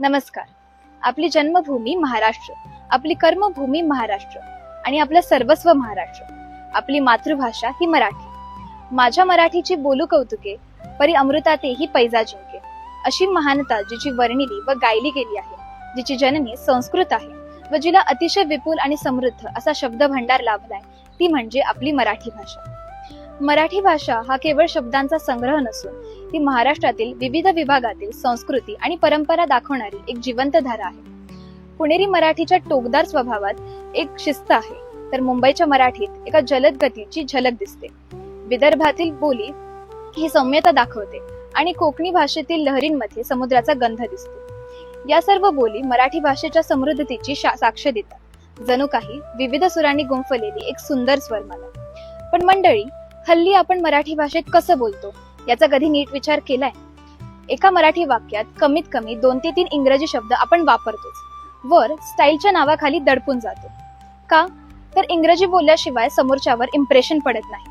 नमस्कार. आपली जन्मभूमी महाराष्ट्र आपली कर्मभूमी महाराष्ट्र आणि आपलं सर्वस्व महाराष्ट्र. आपली मातृभाषा ही मराठी. माझ्या मराठीची बोलू कौतुके परी अमृताते ही पैजा जिंके अशी महानता जिची वर्णिली व गायली गेली आहे जिची जननी संस्कृत आहे व जिला अतिशय विपुल आणि समृद्ध असा शब्दभंडार लाभलाय ती म्हणजे आपली मराठी भाषा. मराठी भाषा हा केवळ शब्दांचा संग्रह नसून ती महाराष्ट्रातील विविध विभागातील संस्कृती आणि परंपरा दाखवणारी एक जिवंत धारा आहे. पुणेरी मराठीच्या टोकदार स्वभावात एक शिस्त आहे तर मुंबईच्या मराठीत एका जलद गतीची झलक दिसते. विदर्भातील बोली ही सौम्यता दाखवते आणि कोकणी भाषेतील लहरींमध्ये समुद्राचा गंध दिसतो. या सर्व बोली मराठी भाषेच्या समृद्धतेची साक्ष देतात. जणू काही विविध सुरांनी गुंफलेली एक सुंदर स्वरमाला पण मंडळी हल्ली आपण मराठी भाषेत कसं बोलतो? याचा कधी नीट विचार केलाय? एका मराठी वाक्यात कमीत कमी दोन ते तीन इंग्रजी शब्द आपण वापरतोच. वर स्टाईलच्या नावाखाली दडपून जातो. का? तर इंग्रजी बोलल्याशिवाय समोरच्यावर इम्प्रेशन पडत नाही.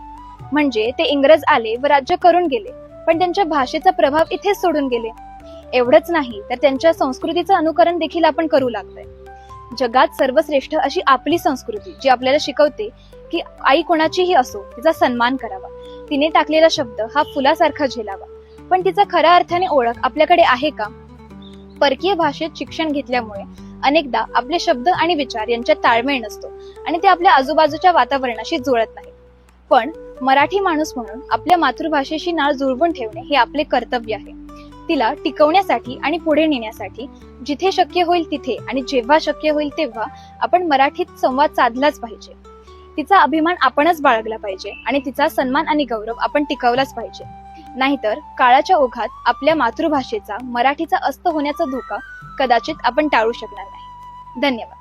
म्हणजे ते इंग्रज आले व राज्य करून गेले पण त्यांच्या भाषेचा प्रभाव इथेच सोडून गेले. एवढंच नाही तर त्यांच्या संस्कृतीचं अनुकरण देखील आपण करू लागतोय जगात सर्वश्रेष्ठ अशी आपली संस्कृती जी आपल्याला शिकवते की आई कोणाचीही असो तिचा सन्मान करावा. तिने टाकलेला शब्द हा फुलासारखा झेलावा. पण तिचा खऱ्या अर्थाने ओळख आपल्याकडे आहे का? परकीय भाषेत शिक्षण घेतल्यामुळे अनेकदा आपले शब्द आणि विचार यांच्यात ताळमेळ नसतो आणि ते आपल्या आजूबाजूच्या वातावरणाशी जुळत नाही पण मराठी माणूस म्हणून आपल्या मातृभाषेशी नाळ जुळवून ठेवणे हे आपले कर्तव्य आहे. तिला टिकवण्यासाठी आणि पुढे नेण्यासाठी जिथे शक्य होईल तिथे आणि जेव्हा शक्य होईल तेव्हा आपण मराठीत संवाद साधलाच पाहिजे. तिचा अभिमान आपणच बाळगला पाहिजे आणि तिचा सन्मान आणि गौरव आपण टिकवलाच पाहिजे. नाहीतर काळाच्या ओघात आपल्या मातृभाषेचा मराठीचा अस्त होण्याचा धोका कदाचित आपण टाळू शकणार नाही. धन्यवाद.